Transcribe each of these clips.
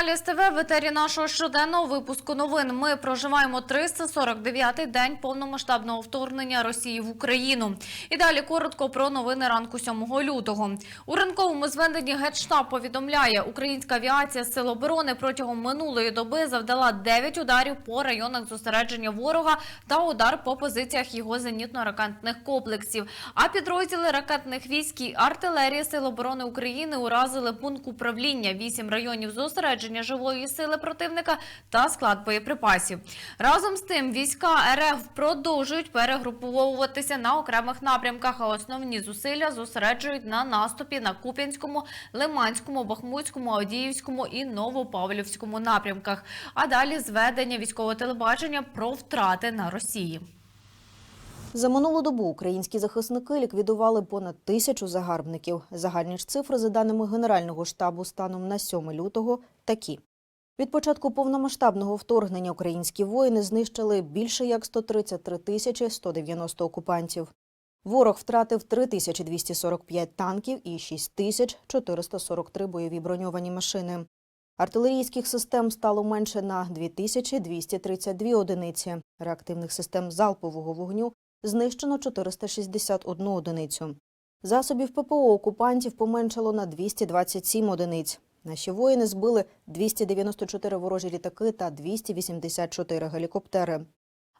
Телеканалі СТВ. В етері нашого щоденного випуску новин. Ми проживаємо 349-й день повномасштабного вторгнення Росії в Україну. І далі коротко про новини ранку 7 лютого. У ранковому зведенні Генштаб повідомляє, українська авіація Сил оборони протягом минулої доби завдала 9 ударів по районах зосередження ворога та удар по позиціях його зенітно-ракетних комплексів. А підрозділи ракетних військ і артилерії Сил оборони України уразили пункт управління 8 районів зосередження живої сили противника та склад боєприпасів. Разом з тим, війська РФ продовжують перегруповуватися на окремих напрямках, а основні зусилля зосереджують на наступі на Куп'янському, Лиманському, Бахмутському, Авдіївському і Новопавлівському напрямках. А далі зведення військового телебачення про втрати на Росії. За минулу добу українські захисники ліквідували понад тисячу загарбників. Загальні ж цифри, за даними Генерального штабу, станом на 7 лютого такі. Від початку повномасштабного вторгнення українські воїни знищили більше як 133 тисячі 190 окупантів. Ворог втратив 3245 танків і 6443 бойові броньовані машини. Артилерійських систем стало менше на 2232 одиниці. Реактивних систем залпового вогню знищено 461 одиницю. Засобів ППО окупантів поменшало на 227 одиниць. Наші воїни збили 294 ворожі літаки та 284 гелікоптери.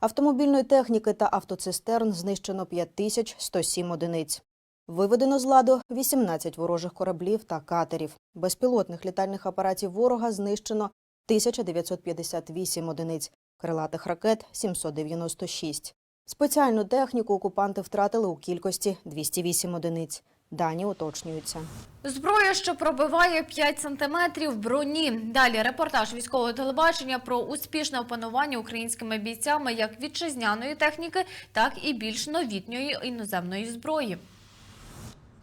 Автомобільної техніки та автоцистерн знищено 5107 одиниць. Виведено з ладу 18 ворожих кораблів та катерів. Безпілотних літальних апаратів ворога знищено 1958 одиниць, крилатих ракет 796. Спеціальну техніку окупанти втратили у кількості 208 одиниць. Дані уточнюються. Зброя, що пробиває 5 сантиметрів броні. Далі репортаж військового телебачення про успішне опанування українськими бійцями як вітчизняної техніки, так і більш новітньої іноземної зброї.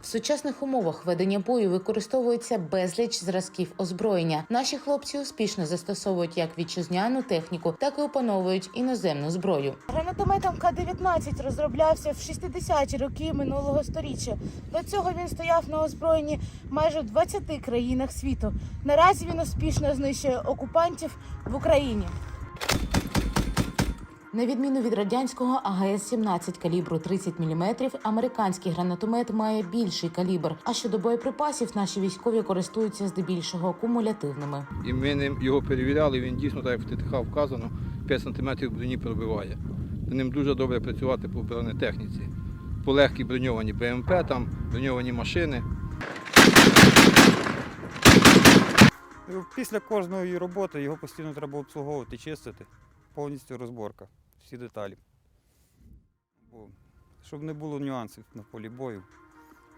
В сучасних умовах ведення бою використовується безліч зразків озброєння. Наші хлопці успішно застосовують як вітчизняну техніку, так і опановують іноземну зброю. Гранатомет МК-19 розроблявся в 60-ті роки минулого сторіччя. До цього він стояв на озброєнні майже в 20 країнах світу. Наразі він успішно знищує окупантів в Україні. На відміну від радянського АГС-17 калібру 30 мм, американський гранатомет має більший калібр. А щодо боєприпасів, наші військові користуються здебільшого кумулятивними. І ми ним його перевіряли, він дійсно, так як в ТТХ вказано, 5 см броні пробиває. Ним дуже добре працювати по бронетехніці. По легкій броньовані БМП, там броньовані машини. Після кожної роботи його постійно треба обслуговувати, чистити, повністю розборка, всі деталі. Бо, щоб не було нюансів на полі бою.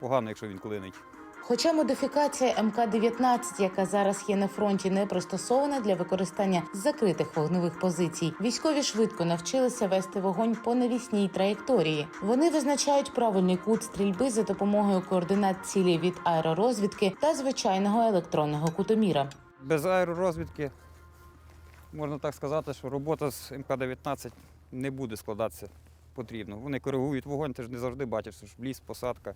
Погано, якщо він клинить. Хоча модифікація МК-19, яка зараз є на фронті, не пристосована для використання закритих вогневих позицій, військові швидко навчилися вести вогонь по навісній траєкторії. Вони визначають правильний кут стрільби за допомогою координат цілі від аеророзвідки та звичайного електронного кутоміра. Без аеророзвідки можна так сказати, що робота з МК-19 не буде складатися потрібно. Вони коригують вогонь, ти ж не завжди бачиш, що ж ліс, посадка,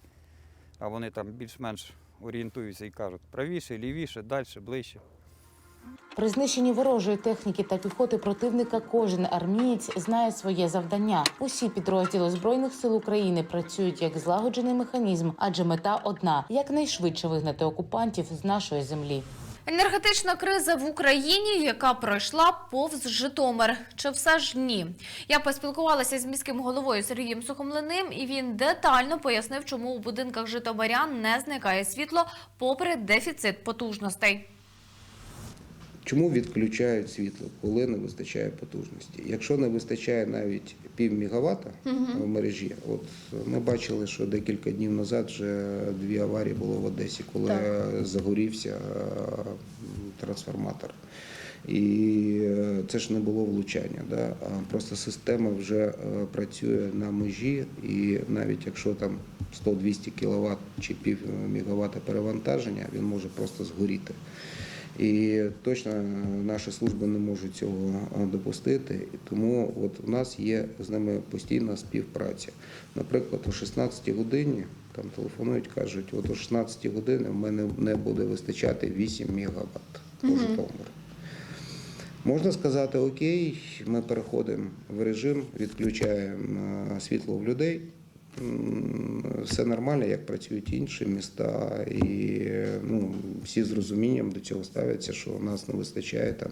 а вони там більш-менш орієнтуються і кажуть правіше, лівіше, далі, ближче. При знищенні ворожої техніки та піхоти противника кожен армієць знає своє завдання. Усі підрозділи збройних сил України працюють як злагоджений механізм, адже мета одна якнайшвидше вигнати окупантів з нашої землі. Енергетична криза в Україні, яка пройшла повз Житомир. Чи все ж ні? Я поспілкувалася з міським головою Сергієм Сухомлиним, і він детально пояснив, чому у будинках житомирян не зникає світло, попри дефіцит потужностей. Чому відключають світло, коли не вистачає потужності? Якщо не вистачає навіть пів мегаватта в мережі, от ми бачили, що декілька днів назад вже дві аварії було в Одесі, коли загорівся е, трансформатор. І е, це ж не було влучання, да? просто система вже е, працює на межі, і навіть якщо там 100-200 кВт чи пів мегаватта перевантаження, він може просто згоріти. І точно наші служби не можуть цього допустити. Тому от у нас є з ними постійна співпраця. Наприклад, о 16 годині там телефонують, кажуть, от о 16 годині в мене не буде вистачати 8 мегаватт. по Житомиру. Можна сказати, окей, ми переходимо в режим, відключаємо світло в людей. Все нормально, як працюють інші міста, і ну, всі з розумінням до цього ставляться, що у нас не вистачає там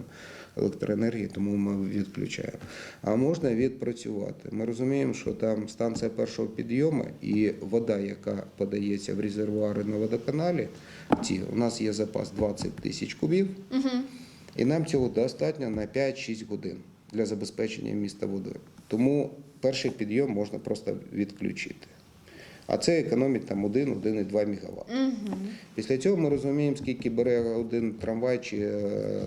електроенергії, тому ми відключаємо. А можна відпрацювати. Ми розуміємо, що там станція першого підйому і вода, яка подається в резервуари на водоканалі, ці у нас є запас 20 тисяч кубів. І нам цього достатньо на 5-6 годин для забезпечення міста водою. Тому перший підйом можна просто відключити. А це економить там 1-1,2 МВт. Після цього ми розуміємо, скільки бере один трамвай чи е,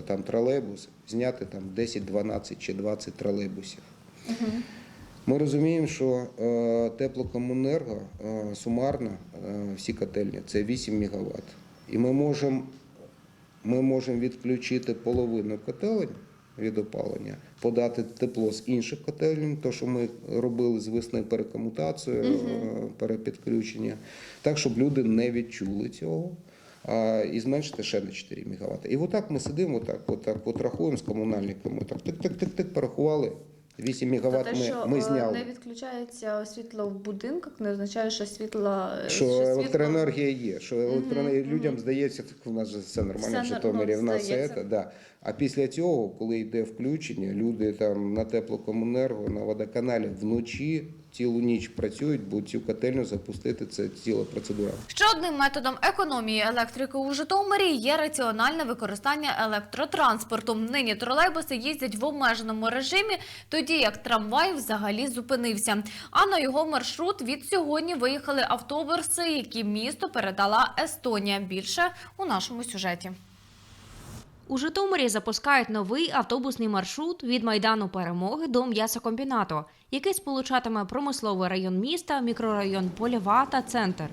там тролейбус, зняти там 10, 12 чи 20 тролейбусів. Ми розуміємо, що е, теплокомунерго е, сумарно е, всі котельні це 8 МВт. І ми можемо ми можемо відключити половину котелень від опалення, подати тепло з інших котелень, то що ми робили з весни перекомутацію, угу. перепідключення, так, щоб люди не відчули цього. А, і зменшити ще на 4 МВт. І отак ми сидимо, отак, отак, от рахуємо з комунальниками. Так, тик, тик, тик, тик, порахували. 8 мегаватт те, ми, що ми е, зняли. не відключається світло в будинках, не означає, що світло Що що електроенергія є, що електроенергія Мгм, людям здається, так у нас же все нормально Все в Житомирі, ну, в нас все це, да. А після цього, коли йде включення, люди там на теплокомунерго, на водоканалі вночі цілу ніч працюють, бо цю котельню запустити це ціла процедура. Ще одним методом економії електрики у Житомирі є раціональне використання електротранспорту. Нині тролейбуси їздять в обмеженому режимі, тоді як трамвай взагалі зупинився. А на його маршрут від сьогодні виїхали автобуси, які місто передала Естонія. Більше у нашому сюжеті. У Житомирі запускають новий автобусний маршрут від Майдану Перемоги до м'ясокомбінату, який сполучатиме промисловий район міста, мікрорайон Польова та центр.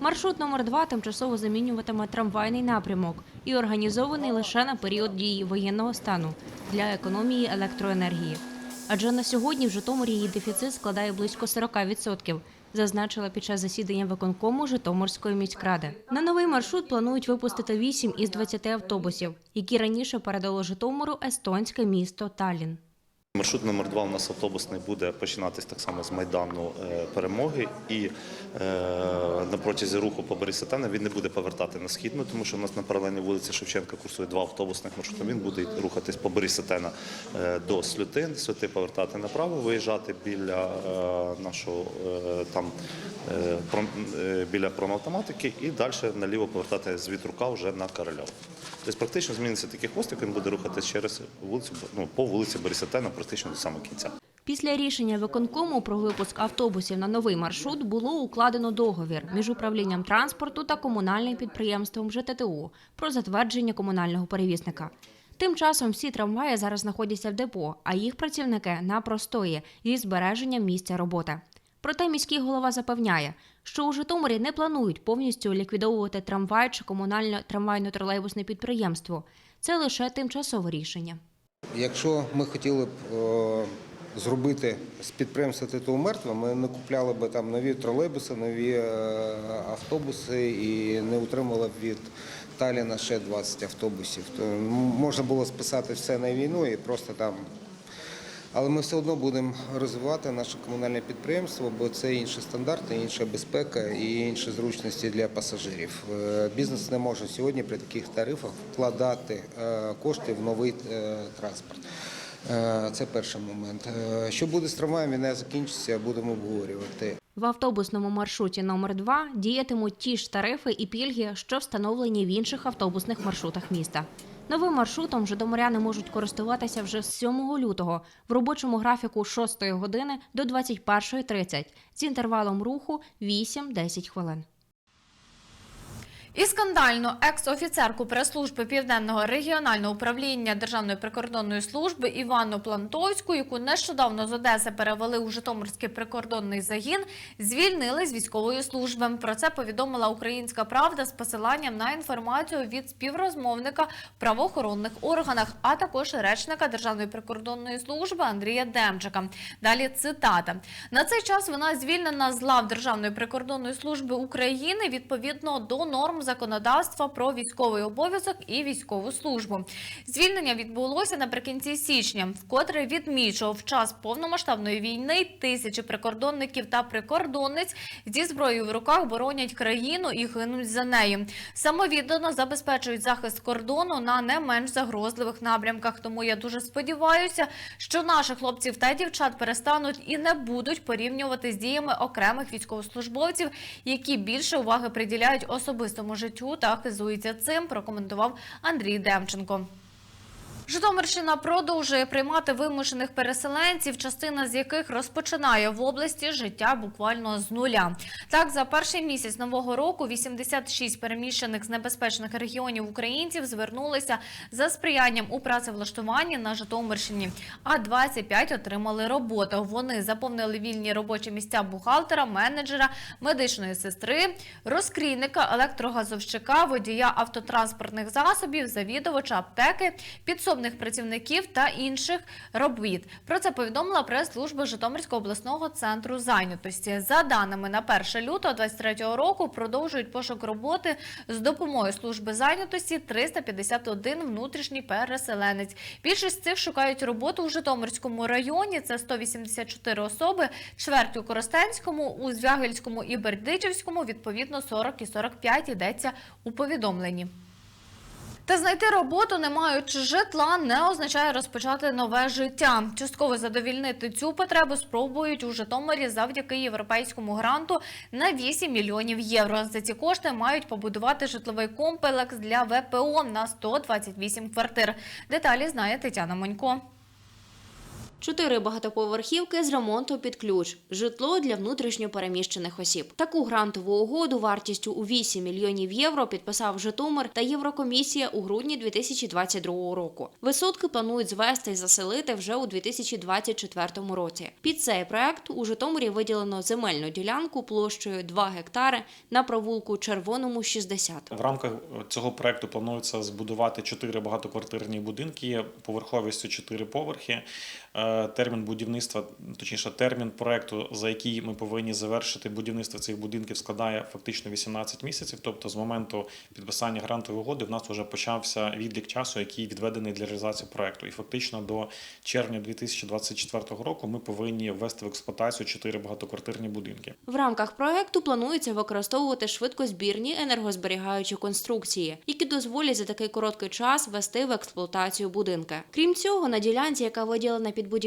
Маршрут номер 2 тимчасово замінюватиме трамвайний напрямок і організований лише на період дії воєнного стану для економії електроенергії. Адже на сьогодні в Житомирі її дефіцит складає близько 40%, зазначила під час засідання виконкому Житомирської міськради. На новий маршрут планують випустити 8 із 20 автобусів, які раніше передало Житомиру естонське місто Таллін. Маршрут номер 2 у нас автобусний буде починатись так само з майдану е, перемоги, і е, на протязі руху по Борисетана він не буде повертати на східну, тому що у нас на паралельній вулиці Шевченка курсує два автобусних маршрути. Він буде рухатись по Борисетена е, до Сльотин, Сльоти повертати направо, виїжджати біля е, нашого там біля промавтоматики і далі наліво повертати з вітрука вже на Корольов. Тобто практично зміниться такий хвостик, він буде рухатись через вулицю, ну, по вулиці Борисетена практично до самого кінця. Після рішення виконкому про випуск автобусів на новий маршрут було укладено договір між управлінням транспорту та комунальним підприємством ЖТТУ про затвердження комунального перевізника. Тим часом всі трамваї зараз знаходяться в депо, а їх працівники на простої зі збереженням місця роботи. Проте міський голова запевняє, що у Житомирі не планують повністю ліквідовувати трамвай чи комунальне трамвайно-тролейбусне підприємство. Це лише тимчасове рішення. Якщо ми хотіли б е, зробити з підприємства ТТУ мертве, ми не купляли б там нові тролейбуси, нові е, автобуси і не утримали б від Таліна ще 20 автобусів. То можна було списати все на війну і просто там. Але ми все одно будемо розвивати наше комунальне підприємство, бо це інші стандарти, інша безпека і інші зручності для пасажирів. Е, Бізнес не може сьогодні при таких тарифах вкладати е, кошти в новий е, транспорт. Це перший момент. Що буде з трамваєм, не закінчиться, будемо обговорювати. В автобусному маршруті номер 2 діятимуть ті ж тарифи і пільги, що встановлені в інших автобусних маршрутах міста. Новим маршрутом житомиряни можуть користуватися вже з 7 лютого в робочому графіку з 6 години до 21.30 з інтервалом руху 8-10 хвилин. І скандально екс-офіцерку прес-служби Південного регіонального управління Державної прикордонної служби Іванну Плантовську, яку нещодавно з Одеси перевели у Житомирський прикордонний загін, звільнили з військової служби. Про це повідомила Українська Правда з посиланням на інформацію від співрозмовника правоохоронних органах, а також речника Державної прикордонної служби Андрія Демчика. Далі цитата: на цей час вона звільнена з лав Державної прикордонної служби України відповідно до норм законодавства про військовий обов'язок і військову службу. Звільнення відбулося наприкінці січня, вкотре відмічував в час повномасштабної війни тисячі прикордонників та прикордонниць зі зброєю в руках боронять країну і гинуть за нею. Самовіддано забезпечують захист кордону на не менш загрозливих напрямках. Тому я дуже сподіваюся, що наших хлопців та дівчат перестануть і не будуть порівнювати з діями окремих військовослужбовців, які більше уваги приділяють особистому життю та хизується цим. Прокоментував Андрій Демченко. Житомирщина продовжує приймати вимушених переселенців, частина з яких розпочинає в області життя буквально з нуля. Так, за перший місяць нового року 86 переміщених з небезпечних регіонів українців звернулися за сприянням у працевлаштуванні на Житомирщині, а 25 отримали роботу. Вони заповнили вільні робочі місця бухгалтера, менеджера, медичної сестри, розкрійника, електрогазовщика, водія автотранспортних засобів, завідувача аптеки, підсобних працівників та інших робіт. Про це повідомила прес-служба Житомирського обласного центру зайнятості. За даними на 1 лютого 2023 року, продовжують пошук роботи з допомогою служби зайнятості 351 внутрішній переселенець. Більшість цих шукають роботу у Житомирському районі. Це 184 особи, чверть у Коростенському, у Звягельському і Бердичівському, відповідно 40 і 45 йдеться у повідомленні. Та знайти роботу, не маючи житла, не означає розпочати нове життя. Частково задовільнити цю потребу спробують у Житомирі завдяки європейському гранту на 8 мільйонів євро. За ці кошти мають побудувати житловий комплекс для ВПО на 128 квартир. Деталі знає Тетяна Монько. Чотири багатоповерхівки з ремонту під ключ, житло для внутрішньопереміщених осіб. Таку грантову угоду вартістю у 8 мільйонів євро підписав Житомир та Єврокомісія у грудні 2022 року. Висотки планують звести і заселити вже у 2024 році. Під цей проект у Житомирі виділено земельну ділянку площею 2 гектари на провулку Червоному 60. В рамках цього проекту планується збудувати чотири багатоквартирні будинки поверховістю 4 поверхи. Термін будівництва, точніше, термін проекту, за який ми повинні завершити будівництво цих будинків, складає фактично 18 місяців. Тобто, з моменту підписання грантової угоди в нас вже почався відлік часу, який відведений для реалізації проекту. І фактично до червня 2024 року ми повинні ввести в експлуатацію чотири багатоквартирні будинки. В рамках проекту планується використовувати швидкозбірні енергозберігаючі конструкції, які дозволять за такий короткий час ввести в експлуатацію будинки. Крім цього, на ділянці, яка виділена під будівництво,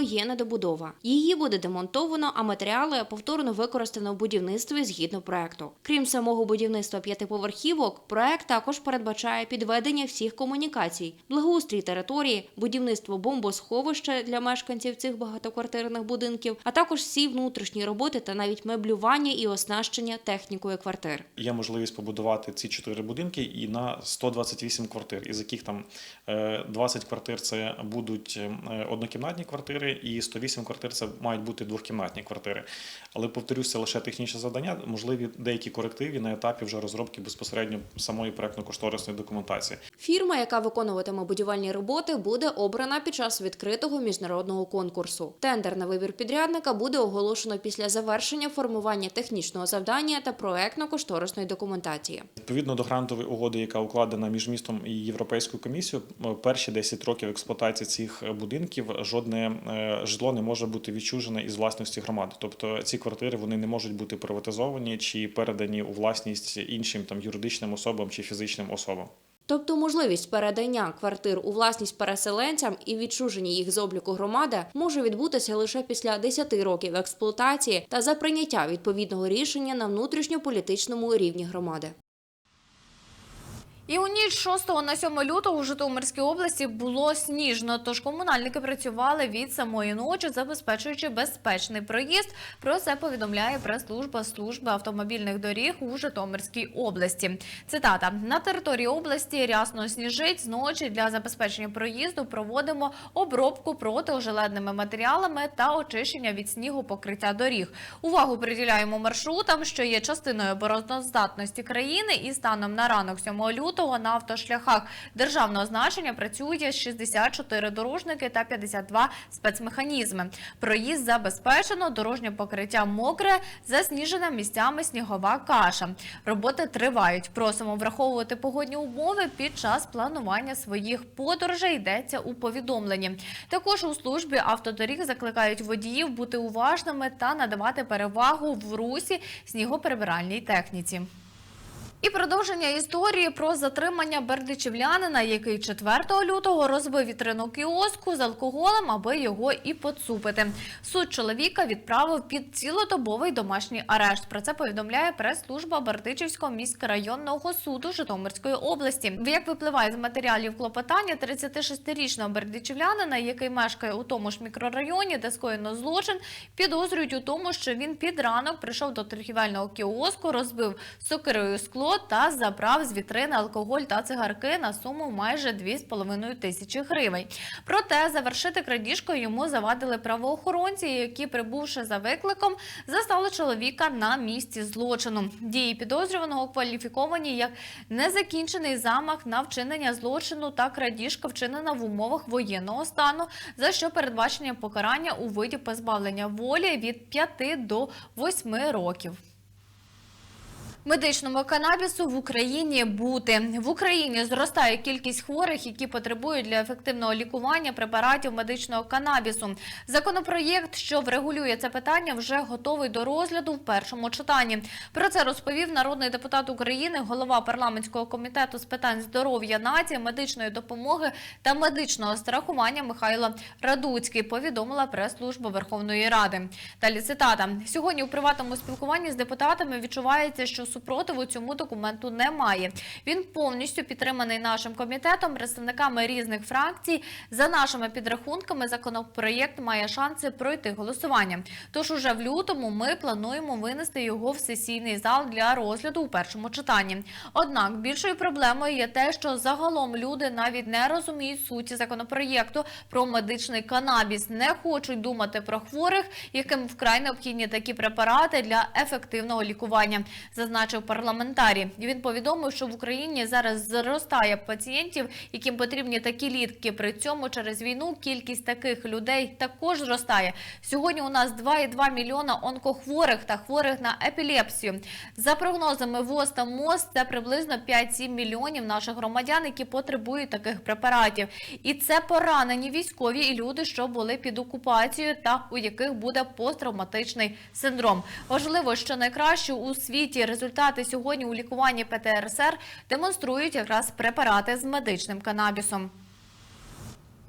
є недобудова. Її буде демонтовано, а матеріали повторно використано в будівництві згідно проекту. Крім самого будівництва п'ятиповерхівок, проект також передбачає підведення всіх комунікацій, благоустрій території, будівництво бомбосховища для мешканців цих багатоквартирних будинків, а також всі внутрішні роботи та навіть меблювання і оснащення технікою квартир. Є можливість побудувати ці чотири будинки і на 128 квартир, із яких там е, 20 квартир це будуть е, однокімнатні квартири, і 108 квартир це мають бути двохкімнатні квартири. Але повторюсь, це лише технічне завдання. Можливі деякі корективи на етапі вже розробки безпосередньо самої проектно-кошторисної документації. Фірма, яка виконуватиме будівельні роботи, буде обрана під час відкритого міжнародного конкурсу. Тендер на вибір підрядника буде оголошено після завершення формування технічного завдання та проектно-кошторисної документації. Відповідно до грантової угоди, яка укладена між містом і Європейською комісією, перші 10 років експлуатації цих будинків жодне е, житло не може бути відчужене із власності громади. Тобто ці квартири вони не можуть бути приватизовані чи передані у власність іншим там юридичним особам чи фізичним особам. Тобто можливість передання квартир у власність переселенцям і відчуження їх з обліку громади може відбутися лише після 10 років експлуатації та за прийняття відповідного рішення на внутрішньополітичному рівні громади. І у ніч 6 на 7 лютого у Житомирській області було сніжно, тож комунальники працювали від самої ночі, забезпечуючи безпечний проїзд. Про це повідомляє прес-служба служби автомобільних доріг у Житомирській області. Цитата: на території області рясно сніжить. Зночі для забезпечення проїзду проводимо обробку протиожеледними матеріалами та очищення від снігу покриття доріг. Увагу приділяємо маршрутам, що є частиною обороноздатності країни, і станом на ранок 7 лютого лютого на автошляхах державного значення працює 64 дорожники та 52 спецмеханізми. Проїзд забезпечено, дорожнє покриття мокре, засніжена місцями снігова каша. Роботи тривають. Просимо враховувати погодні умови під час планування своїх подорожей. Йдеться у повідомленні. Також у службі автодоріг закликають водіїв бути уважними та надавати перевагу в русі снігоперебиральній техніці. І продовження історії про затримання бердичівлянина, який 4 лютого розбив вітрину кіоску з алкоголем, аби його і поцупити. Суд чоловіка відправив під цілодобовий домашній арешт. Про це повідомляє прес-служба Бердичівського міськрайонного суду Житомирської області. Як випливає з матеріалів клопотання 36-річного бердичівлянина, який мешкає у тому ж мікрорайоні, де скоєно злочин, підозрюють у тому, що він під ранок прийшов до торгівельного кіоску, розбив сокирою скло та забрав з вітрини алкоголь та цигарки на суму майже 2,5 тисячі гривень. Проте завершити крадіжку йому завадили правоохоронці, які, прибувши за викликом, застали чоловіка на місці злочину. Дії підозрюваного кваліфіковані як незакінчений замах на вчинення злочину та крадіжка вчинена в умовах воєнного стану, за що передбачення покарання у виді позбавлення волі від 5 до 8 років. Медичному канабісу в Україні бути в Україні зростає кількість хворих, які потребують для ефективного лікування препаратів медичного канабісу. Законопроєкт, що врегулює це питання, вже готовий до розгляду в першому читанні. Про це розповів народний депутат України, голова парламентського комітету з питань здоров'я нації, медичної допомоги та медичного страхування Михайло Радуцький. Повідомила прес-служба Верховної Ради. Далі цитата сьогодні у приватному спілкуванні з депутатами відчувається, що супротиву цьому документу немає. Він повністю підтриманий нашим комітетом, представниками різних фракцій. За нашими підрахунками, законопроєкт має шанси пройти голосування. Тож уже в лютому ми плануємо винести його в сесійний зал для розгляду у першому читанні. Однак більшою проблемою є те, що загалом люди навіть не розуміють суті законопроєкту про медичний канабіс, не хочуть думати про хворих, яким вкрай необхідні такі препарати для ефективного лікування, зазначив парламентарій. Він повідомив, що в Україні зараз зростає пацієнтів, яким потрібні такі літки. При цьому через війну кількість таких людей також зростає. Сьогодні у нас 2,2 мільйона онкохворих та хворих на епілепсію. За прогнозами ВОЗ та МОЗ, це приблизно 5-7 мільйонів наших громадян, які потребують таких препаратів. І це поранені військові і люди, що були під окупацією, та у яких буде посттравматичний синдром. Важливо, що найкраще у світі результати сьогодні у лікуванні ПТРСР демонструють якраз препарати з медичним канабісом.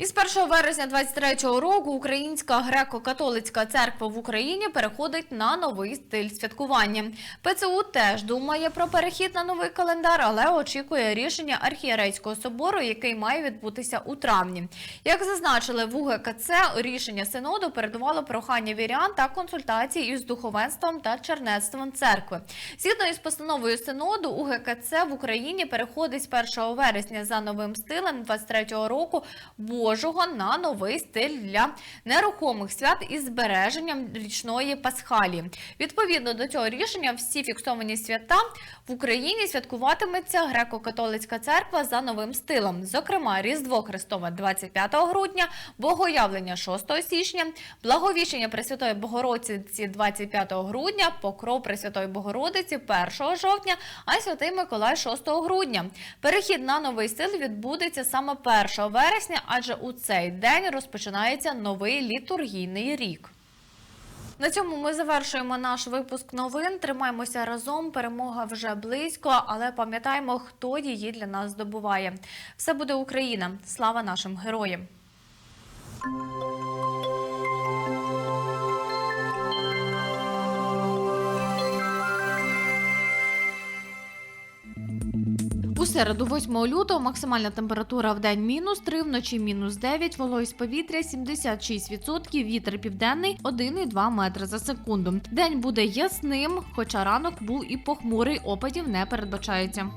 Із 1 вересня 23-го року Українська греко-католицька церква в Україні переходить на новий стиль святкування. ПЦУ теж думає про перехід на новий календар, але очікує рішення архієрейського собору, який має відбутися у травні. Як зазначили в УГКЦ, рішення синоду передувало прохання вірян та консультації із духовенством та чернецтвом церкви. Згідно із постановою синоду, УГКЦ в Україні переходить з 1 вересня за новим стилем 23-го року Божого на новий стиль для нерухомих свят із збереженням річної пасхалії. Відповідно до цього рішення, всі фіксовані свята в Україні святкуватиметься греко-католицька церква за новим стилем. Зокрема, Різдво Христове 25 грудня, Богоявлення 6 січня, Благовіщення Пресвятої Богородиці 25 грудня, Покров Пресвятої Богородиці 1 жовтня, а Святий Миколай 6 грудня. Перехід на новий стиль відбудеться саме 1 вересня, адже у цей день розпочинається новий літургійний рік. На цьому ми завершуємо наш випуск новин. Тримаємося разом. Перемога вже близько, але пам'ятаємо, хто її для нас здобуває. Все буде Україна. Слава нашим героям! У середу, 8 лютого, максимальна температура в день мінус 3, вночі мінус 9, вологість повітря 76%, вітер південний 1,2 метри за секунду. День буде ясним, хоча ранок був і похмурий, опадів не передбачається.